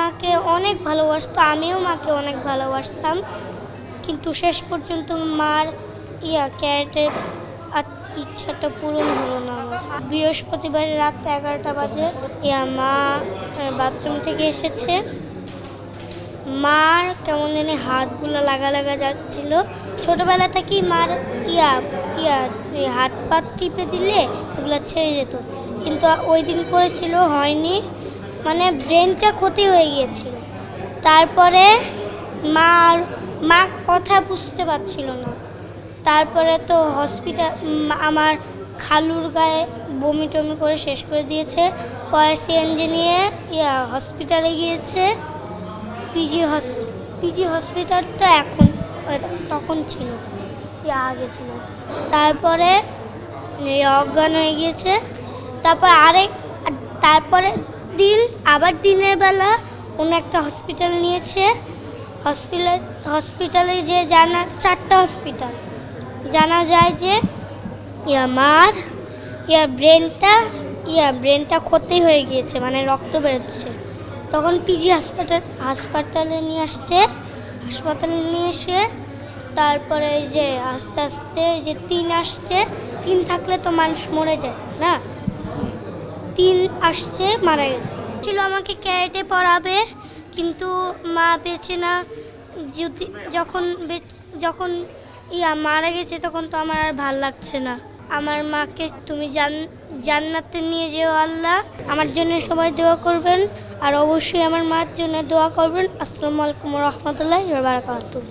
মাকে অনেক ভালোবাসতো, আমিও মাকে অনেক ভালোবাসতাম। কিন্তু শেষ পর্যন্ত মার ইয়া, ক্যারেটের ইচ্ছাটা পূরণ হলো না আমার। বৃহস্পতিবার রাত এগারোটা বাজে, ইয়া, মা বাথরুম থেকে এসেছে। মার কেমন জানি হাতগুলো লাগা লাগা যাচ্ছিল। ছোটোবেলা থেকেই মার ইয়া ইয়া হাত পাত টিপে দিলে ওগুলো ছেড়ে যেত। কিন্তু ওই দিন করেছিল, হয়নি। মানে ব্রেনটা ক্ষতি হয়ে গিয়েছিল। তারপরে মা আর মা কথা বুঝতে পারছিল না। তারপরে তো হসপিটাল আমার খালুর গায়ে বমি টমি করে শেষ করে দিয়েছে। পরে সিএনজি নিয়ে, ইয়া হসপিটালে গিয়েছে। পিজি হস পিজি হসপিটাল তো এখন তখন ছিল, ইয়া, আগে ছিল। তারপরে অজ্ঞান হয়ে গিয়েছে। তারপর আরেক, আর তারপরে দিন, আবার দিনের বেলা অন্য একটা হসপিটাল নিয়েছে। হসপিটাল হসপিটালে যে জানা, চারটা হসপিটাল জানা যায় যে, ইয়া মার, ইয়া ব্রেনটা ইয়া ব্রেনটা ক্ষতি হয়ে গিয়েছে মানে রক্ত বেরোচ্ছে। তখন পিজি হাসপাতাল হাসপাতালে নিয়ে আসছে। হাসপাতালে নিয়ে এসে তারপরে যে আস্তে আস্তে যে তিন আসছে। তিন থাকলে তো মানুষ মরে যায়, না? তিন আসছে, মারা গেছে। ছিল আমাকে ক্যারেটে পড়াবে, কিন্তু মা বেঁচে না। যদি যখন যখন ইয়া মারা গেছে, তখন তো আমার আর ভালো লাগছে না। আমার মাকে তুমি জান, জান্নাতে নিয়ে যেও আল্লাহ। আমার জন্য সবাই দোয়া করবেন, আর অবশ্যই আমার মার জন্য দোয়া করবেন। আসসালামু আলাইকুম রহমতুল্লাহ বারাকাতুহ।